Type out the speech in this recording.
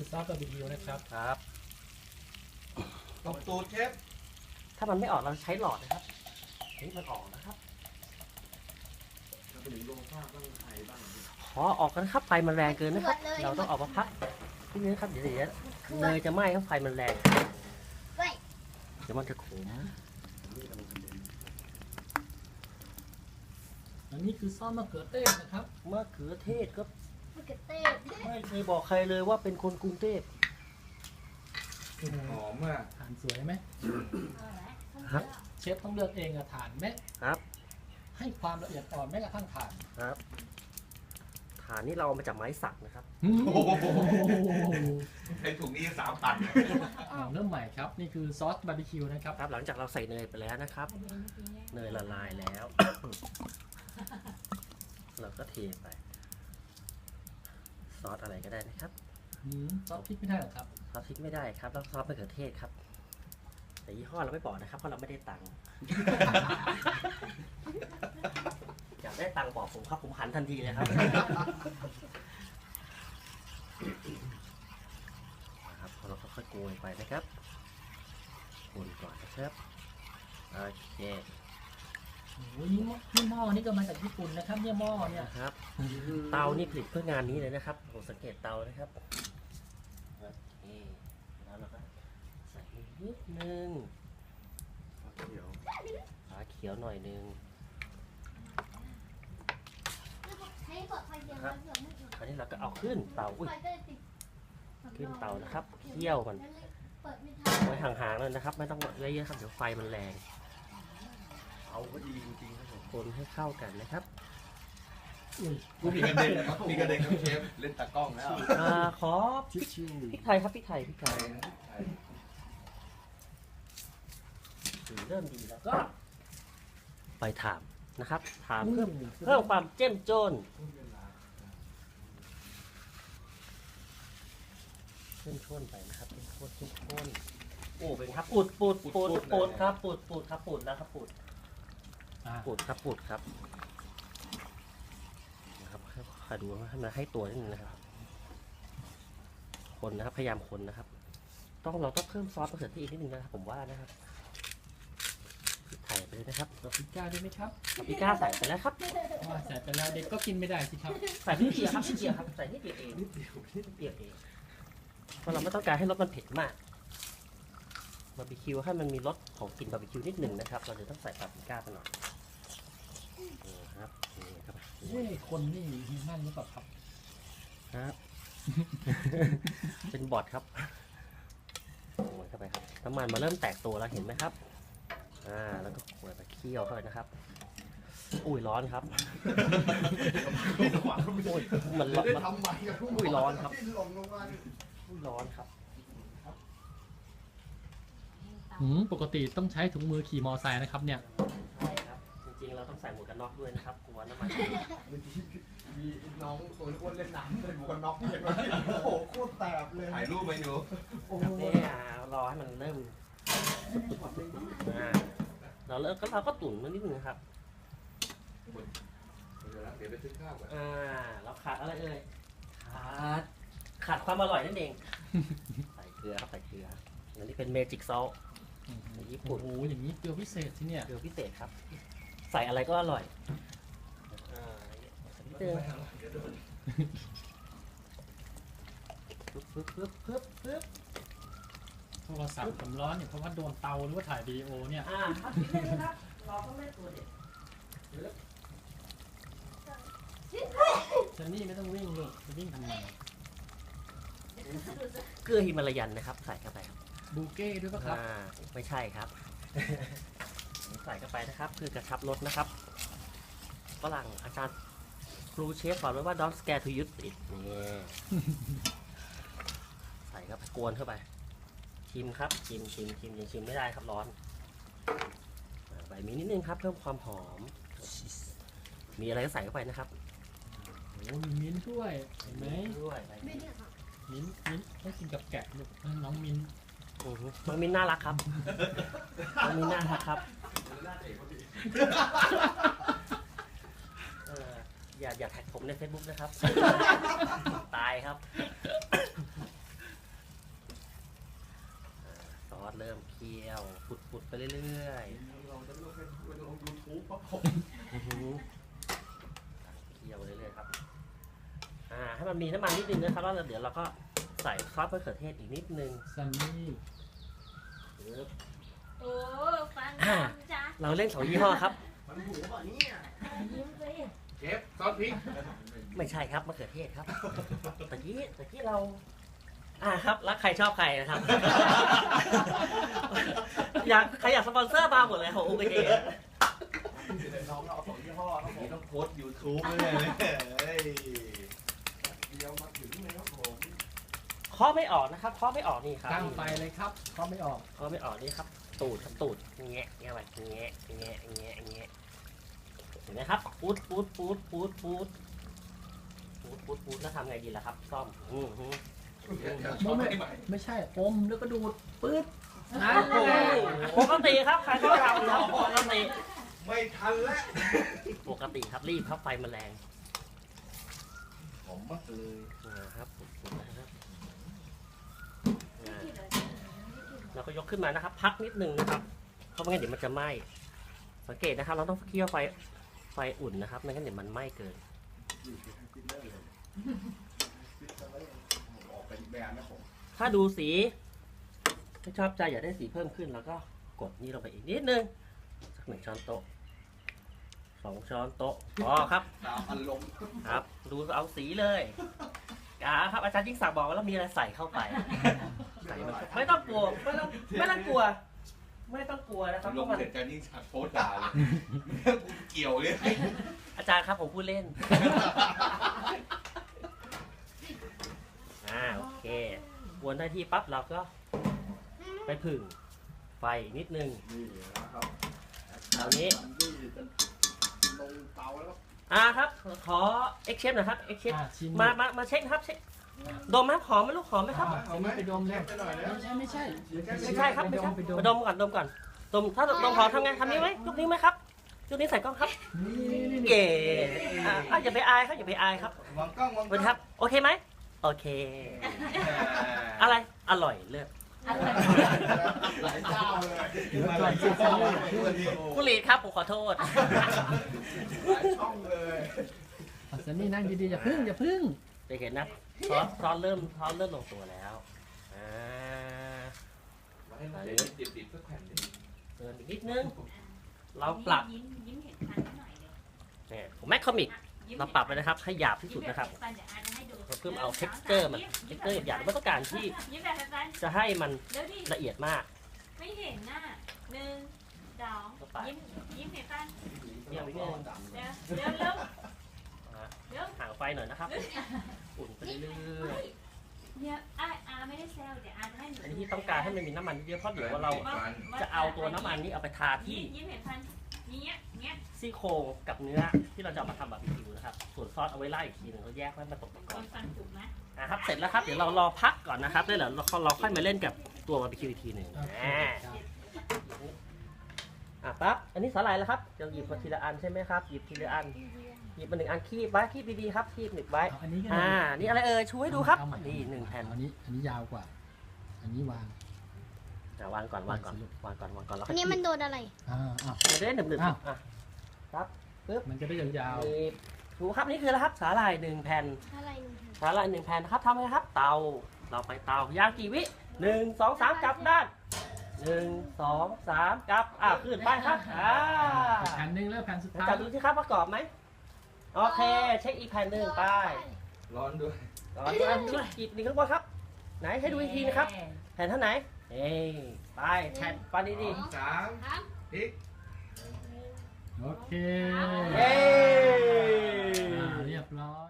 นนี้คือซอสบาร์บีคิวนะครับ ครับตบตูดเชฟถ้ามันไม่ออกเราใช้หลอดนะครับนี่มันออกนะครับถ้าเป็นโลภาพบ้างไทยบ้าง ขอออกกันนะครับไฟมันแรงเกินนะครับเราต้องออกมาพักนิดนึงนะครับเดี๋ยวเดี๋ยวเนยจะไหม้ครับไฟมันแรงเฮ้ยเดี๋ยวมันจะขมอันนี้คือซอสมะเขือเทศนะครับ มะเขือเทศก็ มะเขือเทศไม่เคยบอกใครเลยว่าเป็นคนกรุงเทพโอ้โหหอมอะทานสวยไหมครับเชฟต้องเลือกเองอะฐานไหมครับ ให้ความละเอียดอ่อนแม้กระทั่งฐานครับฐานนี่เราเอามาจากไม้สักนะครับโอ้โหไอถุงนี้สามพันอ่าเริ่มใหม่ครับ นี่คือซอสบาร์บีคิวนะครับครับ หลังจากเราใส่เนยไปแล้วนะครับ เนยละลายแล้ว เราก็เทไป ซอสอะไรก็ได้นะครับอืมซอสพริกไม่ได้เหรอครับ ซอสพริกไม่ได้ครับแล้วซอสมะเขือเทศครับ แต่ยี่ห้อเราไม่บอกนะครับเพราะเราไม่ได้ตังค์ อยากได้ตังค์บอกผมครับผมหันทันทีเลยครับ นะครับเราค่อยๆโกยไปนะครับคนก่อนนะครับโอเค โอ้ยนี่หม้อนี่หม้อนี่ก็มาจากญี่ปุ่นนะครับ เนี่ยหม้อเนี่ยนะครับ เตานี่ผลิตเพื่องานนี้เลยนะครับผมสังเกตเตานะครับโอเคแล้วเราก็ใส่นิดนึงเดี๋ยวฝาเขียวหน่อยนึงใช้เปิดไฟเดียวแล้วเผื่อไม่เปิดคราวนี้เราก็เอาขึ้นเตาอุ้ยไฟก็จะติดขึ้นเตานะครับเคี่ยวมันเปิดไม่ทันไว้ห่างๆเลยนะครับ ไม่ต้องเยอะๆครับเดี๋ยวไฟมันแรง เอาก็ดีจริงๆครับผมคนให้เข้ากันนะครับอุ้ยกูมีกระเด็นมีกระเด็นครับเชฟเล่นตากล้องแล้วอ่าขอชิวพริกไทยครับพริกไทยพริกไทยสีเริ่มดีแล้วก็ ไปถามนะครับ ถามๆเพิ่มเพิ่มความเจ้มจนเข้มข้นไปนะครับเข้มข้นเข้มข้นโอ้เป็นครับปูดปูดปูดปูดครับปูดปูดครับปูดแล้วครับปูด อ่าปูดครับปูดครับนะครับคอยดูให้มันให้ตัวนิดนึงนะครับ คนนะครับ พยายามคนนะครับ ต้องเราต้องเพิ่มซอสมะเขือเทศอีกนิดนึงนะครับผมว่านะครับพริกไทยไปเลยนะครับปาปริก้าด้วยไหมครับปาปริก้าใส่ไปแล้วครับว่าใส่ไปแล้วเด็กก็กินไม่ได้สิครับใส่นิดเดียวครับนิดเดียวครับใส่นิดเดียวเองนิดเดียวนิดเดียวเองเพราะเราไม่ต้องการให้รสมันเผ็ดมากบาร์บีคิวให้มันมีรสของกลิ่นบาร์บีคิวนิดหนึ่งนะครับ เราจะต้องใส่ปาปริก้าไปหน่อยนี่ครับนี่ครับเฮ้ยคนนี่นั่นหรือเปล่าครับ ครับ เป็นบอทครับโขยเข้าไปครับน้ำมันมาเริ่มแตกตัวแล้วเห็นไหมครับ อ่า แล้วก็โขยไปเคี่ยวเข้าไปนะครับ อุ้ยร้อนครับอุ้ยมันร้อนมันทำไมกับพวกอุ้ยร้อนครับที่ลงลงมา อุ้ยร้อนครับ หืมปกติต้องใช้ถุงมือขี่มอไซค์นะครับเนี่ย ใช่ครับ จริงๆ เราต้องใส่หมวกกันน็อกด้วยนะครับกลัวน้ำมัน เมื่อกี้มีน้องตัวอ้วนเล่นน้ำเลยหมวกกันน็อกเห็นไหมโอ้โหโคตรแสบเลยถ่ายรูปไปดูโอ้โหเนี่ยรอให้มันเริ่มอ่าเราเลิกก็เราก็ตุ๋นมันนิดนึงนะครับ เดี๋ยวนะเดี๋ยวไปซื้อข้าวก่อนอ่า เราขาดอะไรเอ่ย ขาด ขาดความอร่อยนั่นเอง ใส่เกลือครับใส่เกลือ อันนี้เป็นเมจิกซอล ในญี่โอ้ปุ่นโหอย่างนี้เกลือพิเศษที่เนี่ยเกลือพิเศษครับ ใส่อะไรก็อร่อยอ่าใส่นิดนึงปึ๊บปึ๊บปึ๊บปึ๊บปึ๊บโทรศัพท์ผมร้อนเนี่ยเพราะว่าโดนเตาหรือว่าถ่ายวีดีโอเนี่ยอ่าครับนิดนึงครับรอต้องแม่ตัวเด็ดเจนนี่ไม่ต้องวิ่งลูกจะวิ่งทำไมเกลือฮิมาลายันนะครับ ใส่เข้าไปครั บบูเก้ด้วยปะครับ อ่าไม่ใช่ครับ ใส่เข้าไปนะครับ คือกระชับรสนะครับฝรั่งอาจารย์ครูเชฟสอนไว้ว่า don't scare to use it นี่ใส่เข้าไปกวนเข้าไป ชิมครับชิมชิมชิมยังชิมไม่ได้ครับร้อนอ่าใบมีนิดนึงครับ เพิ่มความหอม มีอะไรก็ใส่เข้าไปนะครับโอ้มีมิ้นท์ด้วยเห็นไหมด้วยใบไม่นี้เนี่ยค่ะมิ้นท์มิ้นท์ต้องกินกับแกะลูกนั่นน้องมิ้นท์อือฮึ น้องมินน่ารักครับน้องมินน่ารักครับอย่าอย่าแท็กผมในเฟซบุ๊กนะครับ ตายครับซอสเริ่มเคี่ยวปุดๆไปเรื่อยๆเคี่ยวเรื่อยๆครับ อ่า ให้มันมีน้ำมันนิดนึงนะครับแล้วเดี๋ยวเราก็ ใส่ซอสมะเขือเทศอีกนิดนึง ซันนี่ปึ๊บโอ้ฟันอ่าดำจ้ะเราเล่นสองยี่ห้อครับ มันหูป่ะเนี่ยยิ้มเลยเชฟซอสพริกไม่ใช่ครับมะเขือเทศครับตะกี้ตะกี้เรา อ่าครับรักใครชอบใครนะครับ อยากใครอยากสปอนเซอร์มาหมดเลยของโอเคน้องเราเอาสองยี่ห้อครับผมต้องโพสยูทูบเลยเฮ้ยเดียวมาถึงเลยครับผม เคาะไม่ออกนะครับเคาะไม่ออกนี่ครับตั้งไฟเลยครับเขาไม่ออกเคาะไม่ออกนี่ครับ ตูดครับตูดแงะแงะไปแงะแงะแงะแงะเห็นไหมครับปูดปูดปูดปูดปูดปูดปูดปูดแล้วทำไงดีล่ะครับซ่อมอือหือไม่ไม่ไม่ใช่อมแล้วก็ดูดปื๊ดนะโอ้โหปกติครับใครก็ทำครับปกติไม่ทันแล้วปกติครับรีบครับไฟมันแรงหอมมากเลยนะครับนะครับอ่า เราก็ยกขึ้นมานะครับ พักนิดนึงนะครับ เพราะไม่งั้นเดี๋ยวมันจะไหม้ สังเกตนะครับ เราต้องเคี่ยวไฟไฟอุ่นนะครับไม่งั้นเดี๋ยวมันไหม้เกินถ้าดูสีถ้าชอบใจอยากได้สีเพิ่มขึ้น แล้วก็กดนี่ลงไปอีกนิดนึงสักหนึ่งช้อนโต๊ะสองช้อนโต๊ะพอครับตามอารมณ์ครับ ดูเอาสีเลยอ่าครับอาจารย์ยิ่งศักดิ์บอกว่าเรามีอะไรใส่เข้าไป ใส่มันเข้าไปไม่ต้องกลัวไม่ต้องไม่ต้องกลัว ไม่ต้องกลัวนะครับเพลงราะมันเสร็จการยิ่งฉักโพสต์ด่าเลยกูเกี่ยวเลยอาจารย์ครับผมพูดเล่นอ่าโอเควนได้ที่ปั๊บเราก็ไปผึ่งไฟนิดนึงนี่นะครับคราวนี้นี่จะลงเตาแล้วอ่าครับ ขอเอ็กเชฟหน่อยครับเอ็กเชฟอะชิมมามามาเช็คนะครับเช็ค ดมไหมหอมไหมลูกหอมไหมครับอะเอาไม่ไปดมเลยไปหน่อยนะไม่ใช่ไม่ใช่ไม่ใช่ครับไม่ใช่ไปดมมาดมก่อนดมก่อนดมถ้าดมหอมทำไงทำนี้ไหมลูกนี้ไหมครับลูกนี้ใส่กล้องครับนี่นี่นี่เก๋อะอะอย่าไปอายครับอย่าไปอายครับวางกล้องวางสวัสดีครับ โอเคไหมโอเค อะไรอร่อยเลิศหลายเจ้าเลยเดี๋ยวก่อนสิซันนี่กุลีดครับผมขอโทษหลายช่องเลยอะซันนี่นั่งดีๆอย่าพึ่งอย่าพึ่ง จะเห็นนะซอสซอสเริ่มซอสเริ่มลงตัวแล้วอ่าให้มันติดติดๆสักแผ่นหนึ่งเติมอีกนิดนึง เราปรับยิ้มยิ้มเห็นฟันหน่อยเดียวเนี่ยผมแมคคอมิกยิ้มเราปรับไปนะครับให้หยาบที่สุดนะครับฟันเดี๋ยวอาจจะให้ดูเราเพิ่มเอา texture มัน texture หยาบๆไม่ต้องการที่ยิ้มแบบฟันจะให้มันเดี๋ยวดิละเอียดมาก ไม่เห็นหน้าหนึ่งสองยิ้มยิ้มเห็นฟันเดี๋ยวนิดนึงเดี๋ยวเดี๋ยวเร็วอะเร็ว ห่างไฟหน่อยนะครับ อุ่นไปเรื่อยเนี่ยอาอาไม่ได้แซวเดี๋ยวอาจะให้หนูๆอันนี้ที่ต้องการให้มันมีน้ำมันเยอะๆเพราะเดี๋ยวว่าเราจะเอาตัวน้ำมันนี้เอาไปทาที่ ยิ้มเห็นฟันเงี้ยเงี้ยซี่โครงกับเนื้อที่เราจะเอามาทำบาร์บีคิวนะครับ ส่วนซอสเอาไว้ราดอีกทีหนึงเราแยกไว้มาตกตะกคอนนฟันถูกไหมนะครับ เสร็จแล้วครับ เดี๋ยวเรารอพักก่อนนะครับแล้วเดี๋ยวเราเราค่อยมาเล่นกับตัวบาร์บีคิวอีกทีหนึ่งโอเคอ่าครับอะปั๊บ อันนี้สาหร่ายแล้วครับจะหยิบมาทีละอันใช่ไหมครับ หยิบทีละอันห ยิบมาหนึ่งอันคีบไว้คีบดีๆครับคีบหนึบไว้เอาอันนี้ก็อ่านี่อะไรเอ่ยชูให้ดูครับเอาใหม่นี่หนึ่งแผ่นอันนี้อันนี้ยาวกว่า อันนี้วาง อะวางก่อนวางก่อนวางก่อนวางก่อนแล้วอันนี้มันโดนอะไร อ่าอะมันจะได้หนึบๆอ้าว อะมันจะได้ยาวหนีบดูครับนี่คืออะไรครับสาหร่ายหนึ่งแผ่น อะไรหนึ่งสาหร่ายหนึ่งแผ่นนะครับทำไงครับ เตา เราไปเตาย่างกี่วิหนึ่งสองสามกลับด้านหนึ่งสองสามกลับ อะขึ้นไปครับ อ่าๆแผ่นหนึ่งแล้วแผ่นสุดเดี๋ยวท้ายจับดูสิครับประกอบไหม โอเค เช็คอีกแผ่นหนึ่งไปร้อนด้วยก่อนอันที่อีกหนึ่งข้างบนครับ ไหนให้ดูอีกทีนะครับ แผ่นเท่าไหนเอ้ยไปแผ่นปันดีสามพริกโอเคๆเย้อ่าเรียบร้อย